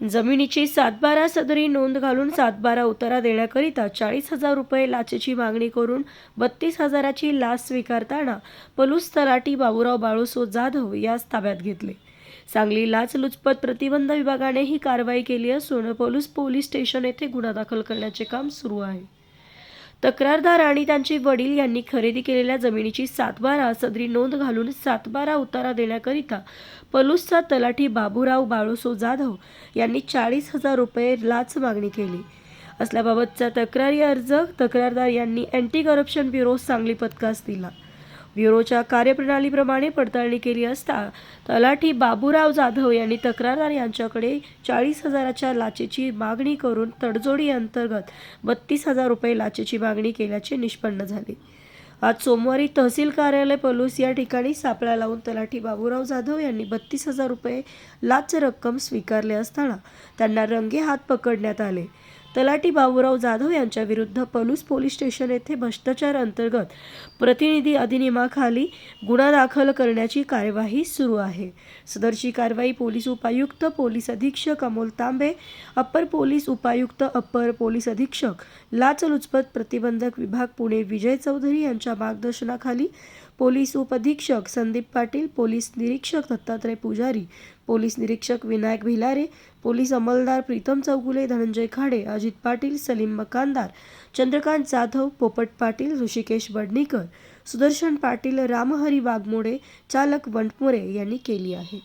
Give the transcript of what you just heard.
जमिनीची सातबारा सदरी नोंद घालून सातबारा उतारा देण्याकरिता चाळीस हजार रुपये लाचेची मागणी करून बत्तीस हजाराची लाच स्वीकारताना पलूस तलाटी बाबूराव बाळूसो जाधव यास ताब्यात घेतले. सांगली लाचलुचपत प्रतिबंध विभागाने ही कारवाई केली असून पलूस पोलीस स्टेशन येथे गुन्हा दाखल करण्याचे काम सुरू आहे. तक्रारदार आणि त्यांचे वडील यांनी खरेदी केलेल्या जमिनीची सातबारा सदरी नोंद घालून सातबारा उतारा देण्याकरिता पलूसचा तलाठी बाबूराव बाळूसो जाधव यांनी चाळीस हजार रुपये लाच मागणी केली. असल्याबाबतचा तक्रारी अर्ज तक्रारदार यांनी अँटी करप्शन ब्युरो सांगली पथकास दिला. ब्युरोच्या कार्यप्रणालीप्रमाणे पडताळणी केली असता तलाठी बाबूराव जाधव यांनी तक्रारदार यांच्याकडे चाळीस हजाराच्या लाचेची मागणी करून तडजोडी अंतर्गत बत्तीस हजार रुपये लाचेची मागणी केल्याचे निष्पन्न झाले. आज सोमवारी तहसील कार्यालय पलूस या ठिकाणी सापळा लावून तलाठी बाबूराव जाधव यांनी बत्तीस हजार रुपये लाच रक्कम स्वीकारले असताना त्यांना रंगे हात पकडण्यात आले. तलाठी बाबूराव जाधव यांच्या विरुद्ध पलूस पोलीस स्टेशन येथे भ्रष्टाचार अंतर्गत प्रतिनिधी अधिनियमाखाली गुन्हा दाखल करण्याची कार्यवाही सुरू आहे. सदरची कारवाई पोलीस उपायुक्त पोलीस अधीक्षक अमोल तांबे अप्पर पोलीस उपायुक्त अप्पर पोलीस अधीक्षक लाचलुचपत प्रतिबंधक विभाग पुणे विजय चौधरी यांच्या मार्गदर्शनाखाली पोलीस उपअधीक्षक संदीप पाटील पोलीस निरीक्षक दत्तात्रय पुजारी पोलीस निरीक्षक विनायक भिलारे पोलीस अंमलदार प्रीतम चौगुले धनंजय खाडे अजित पाटील सलीम मकानदार चंद्रकांत जाधव पोपट पाटील ऋषिकेश बडणीकर सुदर्शन पाटील रामहरी वाघमोडे चालक वंटमोरे यांनी केली आहे.